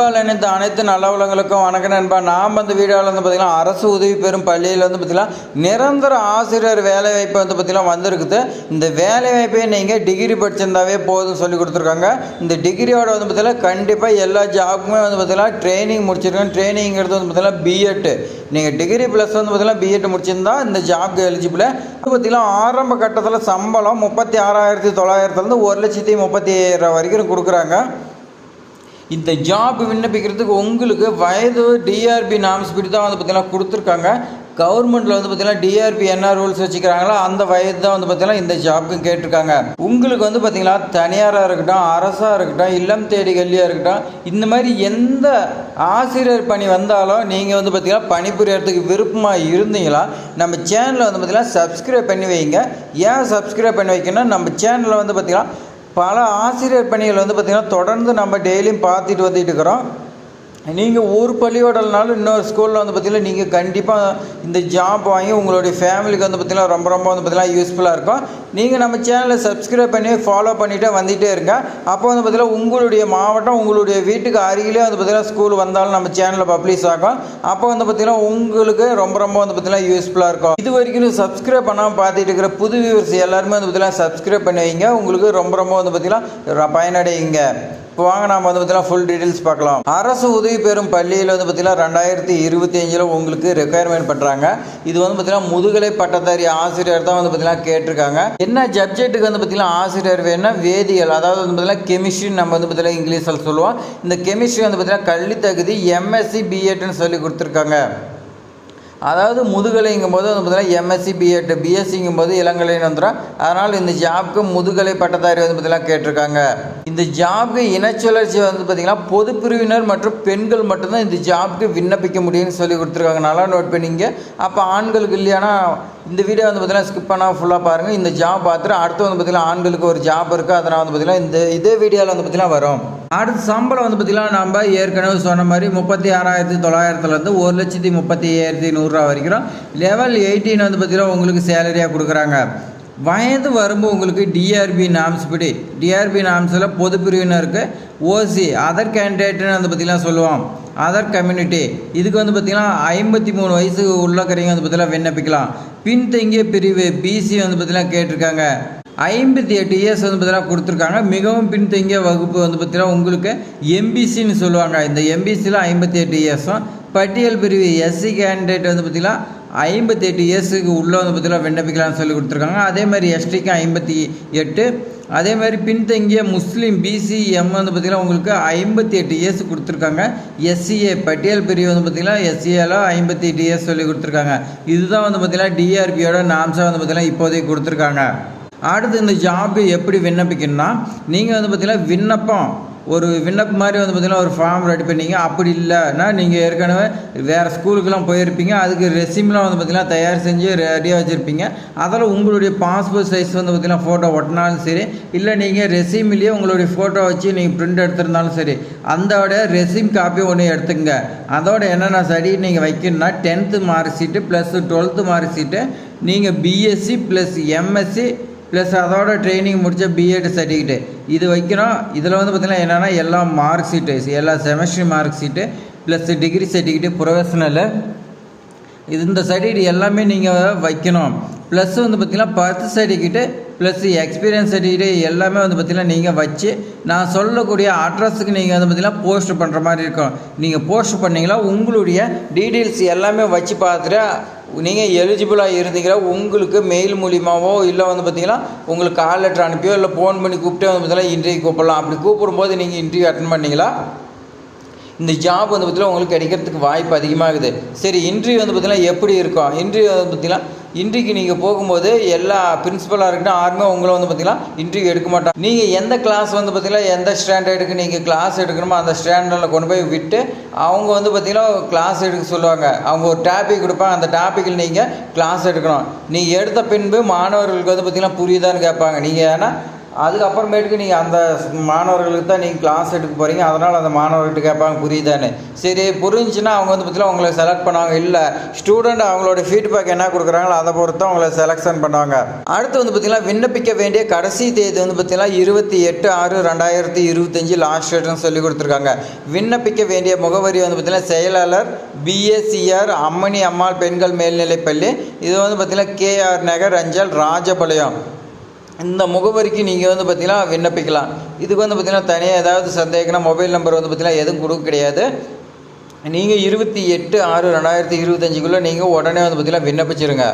அன்பால் இணைந்த அனைத்து நலவலங்களுக்கும் வணக்கம் நண்பா. நாம் வந்து வீடியோவில் வந்து பார்த்திங்கன்னா அரசு உதவி பெறும் பள்ளியில் வந்து பார்த்திங்கன்னா நிரந்தர ஆசிரியர் வேலைவாய்ப்பு வந்து பார்த்திங்கன்னா வந்திருக்குது. இந்த வேலைவாய்ப்பை நீங்கள் டிகிரி படிச்சிருந்தாவே போதும் சொல்லி கொடுத்துருக்காங்க. இந்த டிகிரியோட வந்து பார்த்திங்கன்னா கண்டிப்பாக எல்லா ஜாபுக்குமே வந்து பார்த்திங்கன்னா ட்ரைனிங் முடிச்சிருக்கேன். ட்ரைனிங்கிறது வந்து பார்த்திங்கன்னா பிஎட்டு நீங்கள் டிகிரி ப்ளஸ் வந்து பார்த்திங்கன்னா பிஎட் முடிச்சிருந்தா இந்த ஜாப்க்கு எலிஜிபிள் பார்த்திங்கன்னா ஆரம்ப கட்டத்தில் சம்பளம் முப்பத்தி ஆறாயிரத்தி தொள்ளாயிரத்துலேருந்து ஒரு லட்சத்தி முப்பத்தி ஐயாயிரம் வரைக்கும் கொடுக்குறாங்க. இந்த ஜாப் விண்ணப்பிக்கிறதுக்கு உங்களுக்கு வயது டிஆர்பி நாம்ஸ் தான் வந்து பார்த்திங்கன்னா கொடுத்துருக்காங்க. கவர்மெண்ட்டில் வந்து பார்த்திங்கன்னா டிஆர்பி என்ன ரூல்ஸ் வச்சுக்கிறாங்களோ அந்த வயது தான் வந்து பார்த்திங்கன்னா இந்த ஜாப்புக்கும் கேட்டிருக்காங்க. உங்களுக்கு வந்து பார்த்தீங்கன்னா தனியாராக இருக்கட்டும் அரசாக இருக்கட்டும் இல்லம் தேடி கல்வியாக இருக்கட்டும் இந்த மாதிரி எந்த ஆசிரியர் பணி வந்தாலும் நீங்கள் வந்து பார்த்திங்கன்னா பணிபுரியறதுக்கு விருப்பமாக இருந்தீங்களா நம்ம சேனலை வந்து பார்த்திங்கன்னா சப்ஸ்கிரைப் பண்ணி வைங்க. ஏன் சப்ஸ்கிரைப் பண்ணி வைக்கணும் நம்ம சேனலில் வந்து பார்த்திங்கன்னா பல ஆசிரியர் பணிகள் வந்து பார்த்திங்கன்னா தொடர்ந்து நம்ம டெய்லியும் பார்த்துட்டு வந்துட்டு இருக்கிறோம். நீங்கள் ஒரு பள்ளியோடனாலும் இன்னொரு ஸ்கூலில் வந்து பார்த்திங்கன்னா நீங்கள் கண்டிப்பாக இந்த ஜாப் வாங்கி உங்களுடைய ஃபேமிலிக்கு வந்து பார்த்திங்கன்னா ரொம்ப ரொம்ப வந்து பார்த்திங்கன்னா யூஸ்ஃபுல்லாக இருக்கும். நீங்கள் நம்ம சேனலை சப்ஸ்கிரைப் பண்ணி ஃபாலோ பண்ணிகிட்டே வந்துகிட்டே இருங்க. அப்போ வந்து பார்த்திங்கன்னா உங்களுடைய மாவட்டம் உங்களுடைய வீட்டுக்கு அருகிலே வந்து பார்த்திங்கன்னா ஸ்கூல் வந்தாலும் நம்ம சேனலில் பப்ளிஷ் ஆகும். அப்போ வந்து பார்த்திங்கன்னா உங்களுக்கு ரொம்ப ரொம்ப வந்து பார்த்திங்கன்னா யூஸ்ஃபுல்லாக இருக்கும். இது வரைக்கும் சப்ஸ்கிரைப் பண்ணாமல் பார்த்துட்டு இருக்கிற புது வியூவர்ஸ் எல்லாருமே வந்து பார்த்திங்கன்னா சப்ஸ்கிரைப் பண்ணி வைங்க. உங்களுக்கு ரொம்ப ரொம்ப வந்து பார்த்திங்கன்னா பயனடையுங்க. இப்போ வாங்க நாம் வந்து பார்த்தீங்கன்னா ஃபுல் டீட்டெயில்ஸ் பார்க்கலாம். அரசு உதவி பெறும் பள்ளியில் வந்து பார்த்தீங்கன்னா ரெண்டாயிரத்தி இருபத்தி அஞ்சில் உங்களுக்கு ரெக்குயர்மெண்ட் பண்ணுறாங்க இது வந்து பார்த்தீங்கன்னா முதுகலை பட்டதாரி ஆசிரியர் தான் வந்து பார்த்தீங்கன்னா கேட்டிருக்காங்க. என்ன சப்ஜெக்ட்டுக்கு வந்து பார்த்தீங்கன்னா ஆசிரியர் வேணும்னா வேதியியல் அதாவது வந்து பார்த்தீங்கன்னா கெமிஸ்ட்ரி நம்ம வந்து பார்த்தீங்கன்னா இங்கிலீஷில் சொல்லுவோம். இந்த கெமிஸ்ட்ரி வந்து பார்த்தீங்கன்னா கல்வி தகுதி எம்எஸ்சி பிஎட்னு சொல்லி கொடுத்துருக்காங்க. அதாவது முதுகலைங்கும் போது வந்து பார்த்தீங்கன்னா எம்எஸ்சி பிஎட் பிஎஸ்சிங்கும் போது இளங்கலைன்னு வந்துடும் அதனால் இந்த ஜாப்க்கு முதுகலை பட்டதாரி வந்து பார்த்தீங்கன்னா கேட்டிருக்காங்க. இந்த ஜாப்க்கு இனச்சுழற்சி வந்து பார்த்திங்கன்னா பொது பிரிவினர் மற்றும் பெண்கள் மட்டும்தான் இந்த ஜாப்க்கு விண்ணப்பிக்க முடியும்னு சொல்லி கொடுத்துருக்காங்க. நல்லா நோட் பண்ணிங்க. அப்போ ஆண்களுக்கு இல்லையானா இந்த வீடியோ வந்து பார்த்தீங்கன்னா ஸ்கிப் பண்ணால் ஃபுல்லாக பாருங்கள் இந்த ஜாப் பார்த்துட்டு அடுத்து வந்து பார்த்தீங்கன்னா ஆண்களுக்கு ஒரு ஜாப் இருக்குது அதனால் வந்து பார்த்தீங்கன்னா இந்த இதே வீடியோவில் வந்து பார்த்தீங்கன்னா வரும். அடுத்து சம்பளம் வந்து பார்த்தீங்கன்னா நம்ம ஏற்கனவே சொன்ன மாதிரி முப்பத்தி ஆறாயிரத்தி தொள்ளாயிரத்துலேருந்து ஒரு லட்சத்தி முப்பத்தி ஐயாயிரத்தி நூறுரூவா வரைக்கும் லெவல் எயிட்டீன் வந்து பார்த்தீங்கன்னா உங்களுக்கு சேலரியாக கொடுக்குறாங்க. வயது வரும்போது உங்களுக்கு டிஆர்பி நாம்ஸ் படி டிஆர்பி நாம்ஸில் பொது பிரிவினருக்கு ஓசி அதர் கேண்டிடேட்னு வந்து பார்த்திங்கன்னா சொல்லுவோம். அதர் கம்யூனிட்டி இதுக்கு வந்து பார்த்திங்கன்னா ஐம்பத்தி மூணு வயசு உள்ளக்கரைங்க வந்து பார்த்திங்கன்னா விண்ணப்பிக்கலாம். பின்தங்கிய பிரிவு பிசி வந்து பார்த்திங்கன்னா கேட்டிருக்காங்க. ஐம்பத்தி எட்டு இயர்ஸ் வந்து பார்த்தீங்கன்னா கொடுத்துருக்காங்க. மிகவும் பின்தங்கிய வகுப்பு வந்து பார்த்தீங்கன்னா உங்களுக்கு எம்பிசின்னு சொல்லுவாங்க. இந்த எம்பிசியில் ஐம்பத்தி எட்டு இயர்ஸும் பட்டியல் பிரிவு எஸ்சி கேண்டிடேட் வந்து பார்த்திங்கன்னா ஐம்பத்தி எட்டு இயர்ஸுக்கு உள்ளே வந்து பார்த்தீங்கன்னா விண்ணப்பிக்கலாம்னு சொல்லி கொடுத்துருக்காங்க. அதே மாதிரி எஸ்டிக்கு ஐம்பத்தி எட்டு. அதே மாதிரி பின்தங்கிய முஸ்லீம் பிசி எம் வந்து பார்த்திங்கன்னா உங்களுக்கு ஐம்பத்தி எட்டு இயர்ஸ் கொடுத்துருக்காங்க. எஸ்சிஏ பட்டியல் பிரிவு வந்து பார்த்திங்கன்னா எஸ்சிஏல ஐம்பத்தி எட்டு இயர்ஸ் சொல்லி கொடுத்துருக்காங்க. இதுதான் வந்து பார்த்திங்கன்னா டிஆர்பியோட நாம்ஸாக வந்து பார்த்திங்கன்னா இப்போதைக்கு கொடுத்துருக்காங்க. அடுத்து இந்த ஜாப்பு எப்படி விண்ணப்பிக்கணும்னா நீங்கள் வந்து பார்த்திங்கன்னா விண்ணப்பம் ஒரு விண்ணப்ப மாதிரி வந்து பார்த்திங்கன்னா ஒரு ஃபார்ம் ரெடி பண்ணீங்க. அப்படி இல்லைன்னா நீங்கள் ஏற்கனவே வேறு ஸ்கூலுக்கெல்லாம் போயிருப்பீங்க. அதுக்கு ரெசிம்லாம் வந்து பார்த்திங்கன்னா தயார் செஞ்சு ரெடியாக வச்சுருப்பீங்க. அதில் உங்களுடைய பாஸ்போர்ட் சைஸ் வந்து பார்த்திங்கன்னா ஃபோட்டோ ஒட்டினாலும் சரி இல்லை நீங்கள் ரெசிம்லேயே உங்களுடைய ஃபோட்டோ வச்சு நீங்கள் பிரிண்ட் எடுத்திருந்தாலும் சரி அந்தோட ரெசிம் காப்பி ஒன்று எடுத்துங்க அதோட என்னென்ன சரி நீங்கள் வைக்கணும்னா tenth mark sheet plus twelfth mark sheet நீங்கள் பிஎஸ்சி ப்ளஸ் எம்எஸ்சி ப்ளஸ் அதோட ட்ரைனிங் முடித்த பிஎட் சர்டிஃபிகேட் இது வைக்கிறோம். இதில் வந்து பார்த்திங்கன்னா என்னென்னா எல்லா மார்க் ஷீட்டு எல்லா semester mark sheet plus degree certificate professional இது இந்த சர்டிஃபிகேட் எல்லாமே நீங்கள் வைக்கணும். ப்ளஸ் வந்து பார்த்திங்கன்னா birth certificate plus experience certificate எல்லாமே வந்து பார்த்திங்கன்னா நீங்கள் வச்சு நான் சொல்லக்கூடிய அட்ரஸுக்கு நீங்கள் வந்து பார்த்திங்கன்னா போஸ்ட் பண்ணுற மாதிரி இருக்கும். நீங்கள் போஸ்ட் பண்ணிங்களா உங்களுடைய டீட்டெயில்ஸ் எல்லாமே வச்சு பார்த்துட்டு நீங்கள் எலிஜிபிளாக இருந்தீங்களா? உங்களுக்கு மெயில் மூலியமாகவோ இல்லை வந்து பார்த்தீங்கன்னா உங்களுக்கு கால் லெட்டர் அனுப்பியோ இல்லை ஃபோன் பண்ணி கூப்பிட்டே வந்து பார்த்தீங்கன்னா இன்டர்வியூ கூப்பிடலாம். அப்படி கூப்பிடும்போது நீங்கள் இன்டர்வியூ அட்டன் பண்ணீங்களா? இந்த ஜாப் வந்து பார்த்திங்கன்னா உங்களுக்கு கிடைக்கிறதுக்கு வாய்ப்பு அதிகமாகுது. சரி இன்டர்வியூ வந்து பார்த்திங்கன்னா எப்படி இருக்கும் இன்டர்வியூ வந்து பார்த்திங்கன்னா இன்றைக்கு நீங்கள் போகும்போது எல்லா பிரின்ஸிபலாக இருக்கட்டும் யாருமே உங்களை வந்து பார்த்தீங்கன்னா இன்டர்வியூ எடுக்க மாட்டோம் நீங்கள் எந்த கிளாஸ் வந்து பார்த்திங்கன்னா எந்த ஸ்டாண்டர்டுக்கு நீங்கள் கிளாஸ் எடுக்கணுமோ அந்த ஸ்டாண்டர்டில் கொண்டு போய் விட்டு அவங்க வந்து பார்த்திங்கன்னா கிளாஸ் எடுக்க சொல்லுவாங்க. அவங்க ஒரு டாபிக் கொடுப்பாங்க அந்த டாப்பிக்கில் நீங்கள் கிளாஸ் எடுக்கணும். நீங்கள் எடுத்த பின்பு மாணவர்களுக்கு வந்து பார்த்திங்கன்னா புரியுதான்னு கேட்பாங்க. நீங்கள் ஏன்னா அதுக்கப்புறமேட்டுக்கு நீங்கள் அந்த மாணவர்களுக்கு தான் நீங்கள் கிளாஸ் எடுக்க போகிறீங்க அதனால் அந்த மாணவர்கிட்ட கேட்பாங்க புரியுதானே சரி புரிஞ்சுன்னா அவங்க வந்து பார்த்தீங்கன்னா உங்களை செலக்ட் பண்ணுவாங்க. இல்லை ஸ்டூடெண்ட் அவங்களோட ஃபீட்பேக் என்ன கொடுக்குறாங்களோ அதை பொறுத்து அவங்கள செலெக்ஷன் பண்ணுவாங்க. அடுத்து வந்து பார்த்தீங்கன்னா விண்ணப்பிக்க வேண்டிய கடைசி தேதி வந்து பார்த்தீங்கன்னா இருபத்தி எட்டு ஆறு ரெண்டாயிரத்தி இருபத்தஞ்சி லாஸ்ட் டேட்னு சொல்லி கொடுத்துருக்காங்க. விண்ணப்பிக்க வேண்டிய முகவரி வந்து பார்த்தீங்கன்னா செயலாளர் பிஎஸ்சிஆர் அம்மணி அம்மாள் பெண்கள் மேல்நிலைப்பள்ளி இது வந்து பார்த்தீங்கன்னா கேஆர் நகர் அஞ்சல் ராஜபாளையம். இந்த முகவரிக்கு நீங்கள் வந்து பார்த்திங்கன்னா விண்ணப்பிக்கலாம். இதுக்கு வந்து பார்த்திங்கன்னா தனியாக ஏதாவது சந்தேகம்னா மொபைல் நம்பர் வந்து பார்த்திங்கன்னா எதுவும் கொடுக்க கிடையாது. நீங்கள் இருபத்தி எட்டு ஆறு ரெண்டாயிரத்தி இருபத்தஞ்சுக்குள்ளே நீங்கள் உடனே வந்து பார்த்தீங்கன்னா விண்ணப்பிச்சிருங்க.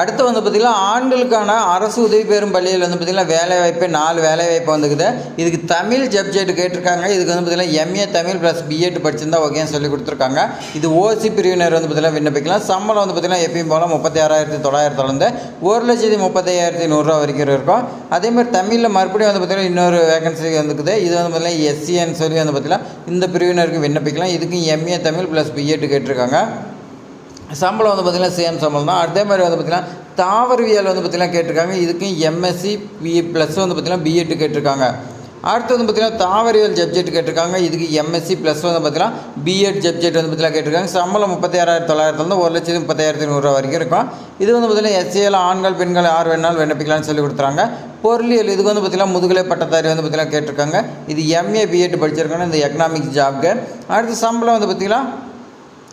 அடுத்து வந்து பார்த்திங்கன்னா ஆண்களுக்கான அரசு உதவி பெறும் பள்ளியில் வந்து பார்த்திங்கன்னா வேலைவாய்ப்பு நாலு வேலைவாய்ப்பு வந்துக்குது. இதுக்கு தமிழ் சப்ஜெக்ட் கேட்டிருக்காங்க. இதுக்கு வந்து பார்த்திங்கன்னா எம்ஏ தமிழ் ப்ளஸ் பிஎட் படிச்சிருந்தா ஓகேன்னு சொல்லி கொடுத்துருக்காங்க. இது ஓசி பிரிவினர் வந்து பார்த்திங்கன்னா விண்ணப்பிக்கலாம். சம்பளம் வந்து பார்த்திங்கன்னா எப்பயும் போல் முப்பத்தி ஆறாயிரத்தி தொள்ளாயிரத்துலேருந்து ஒரு லட்சத்தி முப்பத்தையாயிரத்தி நூறுரூவா வரைக்கும் இருக்கும். அதேமாதிரி தமிழில் மறுபடியும் வந்து பார்த்திங்கன்னா இன்னொரு வேகன்சி வந்துக்குது. இது வந்து பார்த்திங்கன்னா எஸ்சின்னு சொல்லி வந்து பார்த்திங்கன்னா இந்த பிரிவினருக்கு விண்ணப்பிக்கலாம். இதுக்கும் எம்ஏ தமிழ் ப்ளஸ் பிஎட் கேட்டிருக்காங்க. சம்பளம் வந்து பார்த்திங்கன்னா சேம் சம்பளம் தான். அதே மாதிரி வந்து பார்த்திங்கன்னா தாவரவியல் வந்து பார்த்திங்கன்னா கேட்டிருக்காங்க. இதுக்கும் எம்எஸ்சி பி ப்ளஸ் வந்து பார்த்திங்கன்னா பிஎட்டு கேட்டிருக்காங்க. அடுத்து வந்து பார்த்திங்கன்னா தாவரவியல் சப்ஜெக்ட் கேட்டிருக்காங்க. இதுக்கு எம்எஸ்சி ப்ளஸ் வந்து பார்த்திங்கன்னா பிஎட் சப்ஜெக்ட் வந்து பார்த்திங்கன்னா கேட்டிருக்காங்க. சம்பளம் முப்பத்தி ஆறாயிரத்தி தொள்ளாயிரத்துலேருந்து ஒரு லட்சத்து முப்பத்தாயிரத்தி நூறுரூவா வரைக்கும் இருக்கும். இது வந்து பார்த்திங்கன்னா எஸ்சியில் ஆண்கள் பெண்கள் யார் வேணாலும் விண்ணப்பிக்கலாம்னு சொல்லி கொடுத்துறாங்க. பொருளியல் இதுக்கு வந்து பார்த்திங்கன்னா முதுகலை பட்டதாரி வந்து பார்த்திங்கன்னா கேட்டிருக்காங்க. இது எம்ஏ பிஎட் படிச்சிருக்காங்க. இந்த எக்கனாமிக்ஸ் ஜாப்க்கு அடுத்து சம்பளம் வந்து பார்த்திங்கன்னா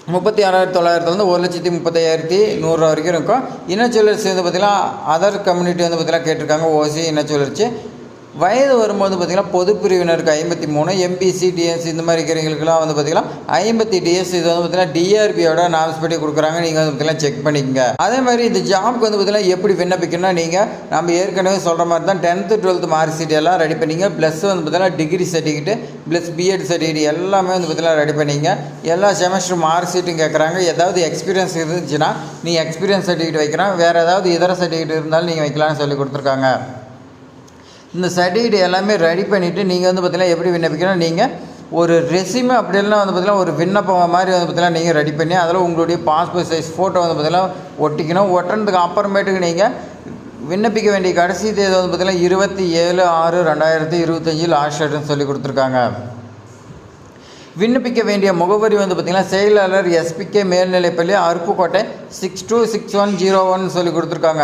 முப்பத்தி ஆறாயிரத்தி தொள்ளாயிரத்துலேருந்து ஒரு லட்சத்தி முப்பத்தையாயிரத்தி நூறுரூவா வரைக்கும் இருக்கும். இனச்சுழற்சி வந்து பார்த்திங்கன்னா அதர் கம்யூனிட்டி வந்து பார்த்திங்கன்னா கேட்டிருக்காங்க ஓசி இனச்சுழற்சி வயது வரும்போது பார்த்திங்கன்னா பொது பிரிவினருக்கு ஐம்பத்தி மூணு எம்பிசி டிஎன்சி இந்த மாதிரி இருக்கிறவங்களுக்குலாம் வந்து பார்த்திங்கன்னா ஐம்பத்தி டிஎஸ் இது வந்து பார்த்திங்கன்னா டிஆர்பியோட நாம்ஸ் படி கொடுக்குறாங்க. நீங்கள் வந்து பார்த்திங்கன்னா செக் பண்ணிக்கங்க. அதே மாதிரி இந்த ஜாப்க்கு வந்து பார்த்திங்கன்னா எப்படி விண்ணப்பிக்கணும்னா நீங்கள் நம்ம ஏற்கனவே சொல்கிற மாதிரி தான் டென்த்து டுவெல்த்து மார்க் ஷீட் எல்லாம் ரெடி பண்ணிங்க ப்ளஸ் வந்து பார்த்திங்கன்னா degree certificate plus BEd certificate எல்லாமே வந்து பார்த்திங்கன்னா ரெடி பண்ணிங்க எல்லா செமஸ்டர் மார்க் ஷீட்டும் கேட்குறாங்க ஏதாவது எக்ஸ்பீரியன்ஸ் இருந்துச்சுன்னா நீங்கள் எக்ஸ்பீரியன்ஸ் சர்டிஃபிகேட் வைக்கிறோம் வேறு ஏதாவது இதர சர்டிஃபிகேட் இருந்தாலும் நீங்கள் வைக்கலாம்னு சொல்லி கொடுத்துருக்காங்க. இந்த சர்டிஃபிகேட் எல்லாமே ரெடி பண்ணிவிட்டு நீங்கள் வந்து பார்த்தீங்கன்னா எப்படி விண்ணப்பிக்கணும்? நீங்கள் ஒரு ரெசியூமே அப்படி இல்லைனா வந்து பார்த்தீங்கன்னா ஒரு விண்ணப்பம் மாதிரி வந்து பார்த்தீங்கன்னா நீங்கள் ரெடி பண்ணி அதில் உங்களுடைய பாஸ்போர்ட் சைஸ் ஃபோட்டோ வந்து பார்த்தீங்கன்னா ஒட்டிக்கணும். ஒட்டுறதுக்கு அப்புறமேட்டுக்கு நீங்கள் விண்ணப்பிக்க வேண்டிய கடைசி தேதி வந்து பார்த்தீங்கன்னா இருபத்தி ஏழு ஆறு ரெண்டாயிரத்தி இருபத்தஞ்சி லாஸ்ட் டேட்னு சொல்லி கொடுத்துருக்காங்க. விண்ணப்பிக்க வேண்டிய முகவரி வந்து பார்த்திங்கன்னா செயலாளர் எஸ்பிகே மேல்நிலைப்பள்ளி Aruppukottai six two six one zero one சொல்லி கொடுத்துருக்காங்க.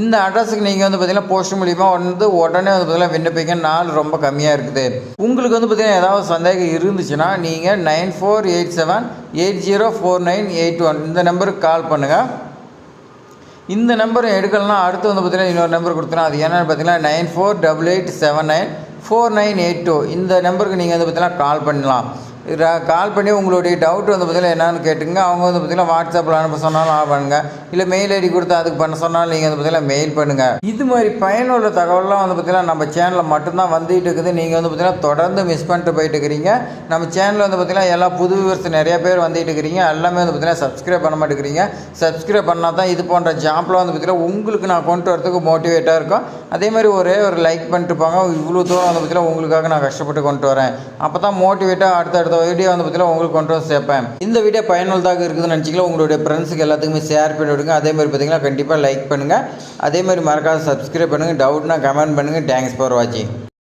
இந்த அட்ரஸுக்கு நீங்கள் வந்து பார்த்திங்கன்னா போஸ்ட் மூலிமா வந்து உடனே வந்து பார்த்திங்கன்னா விண்ணப்பிக்க நாள் ரொம்ப கம்மியாக இருக்குது. உங்களுக்கு வந்து பார்த்திங்கன்னா ஏதாவது சந்தேகம் இருந்துச்சுன்னா நீங்கள் nine four eight seven eight zero four nine eight one இந்த நம்பருக்கு கால் பண்ணுங்கள் இந்த நம்பர் எடுக்கலன்னா அடுத்து வந்து பார்த்திங்கன்னா இன்னொரு நம்பர் கொடுத்துருவோம் அது என்னென்னு பார்த்தீங்கன்னா nine four double eight seven nine four nine eight two இந்த நம்பருக்கு நீங்கள் வந்து பார்த்தீங்கன்னா கால் பண்ணலாம். கால் பண்ணி உங்களுடைய டவுட் வந்து பார்த்தீங்கன்னா என்னென்னு கேட்டுங்க அவங்க வந்து பார்த்தீங்கன்னா வாட்ஸ்அப்பில் அனுப்ப சொன்னாலும் ஆ பண்ணுங்க. இல்லை மெயில் ஐடி கொடுத்து அதுக்கு பண்ண சொன்னாலும் நீங்கள் வந்து பார்த்தீங்கன்னா மெயில் பண்ணுங்கள் இது மாதிரி பயனுள்ள தகவல்லாம் வந்து பார்த்தீங்கன்னா நம்ம சேனலில் மட்டும்தான் வந்துகிட்டு இருக்குது. நீங்கள் வந்து பார்த்தீங்கன்னா தொடர்ந்து மிஸ் பண்ணிட்டு போயிட்டு இருக்கிறீங்க. நம்ம சேனலில் வந்து பார்த்தீங்கன்னா எல்லா புது விவரத்து நிறைய பேர் வந்துட்டு இருக்கிறீங்க. எல்லாமே வந்து பார்த்தீங்கன்னா சப்ஸ்கிரைப் பண்ண மாட்டேங்கிறீங்க. சப்ஸ்கிரைப் பண்ணால் தான் இது போன்ற ஜாப்லாம் வந்து பார்த்தீங்கன்னா உங்களுக்கு நான் கொண்டு வரதுக்கு மோட்டிவேட்டாக இருக்கும். அதே மாதிரி ஒரே ஒரு லைக் பண்ணிட்டு போங்க. இவ்வளோ தூரம் வந்து பார்த்தீங்கன்னா உங்களுக்காக நான் கஷ்டப்பட்டு கொண்டு வரேன். அப்போ தான் மோட்டிவேட்டாக அடுத்த அடுத்த வீடியோ வந்து பார்த்தீங்கன்னா உங்களுக்கு கொண்டு வந்து சேர்ப்பேன். இந்த வீடியோ பயனுள்ளதாக இருக்குதுன்னு நினச்சிக்கலாம் உங்களுடைய ஃப்ரெண்ட்ஸுக்கு எல்லாத்துக்குமே ஷேர் பண்ணி விடுங்க. அதே மாதிரி பார்த்தீங்கன்னா கண்டிப்பாக லைக் பண்ணுங்கள் அதே மாதிரி மறக்காத சப்ஸ்கிரைப் பண்ணுங்கள் டவுட்னா கமெண்ட் பண்ணுங்கள் தேங்க்ஸ் ஃபார் வாட்சிங்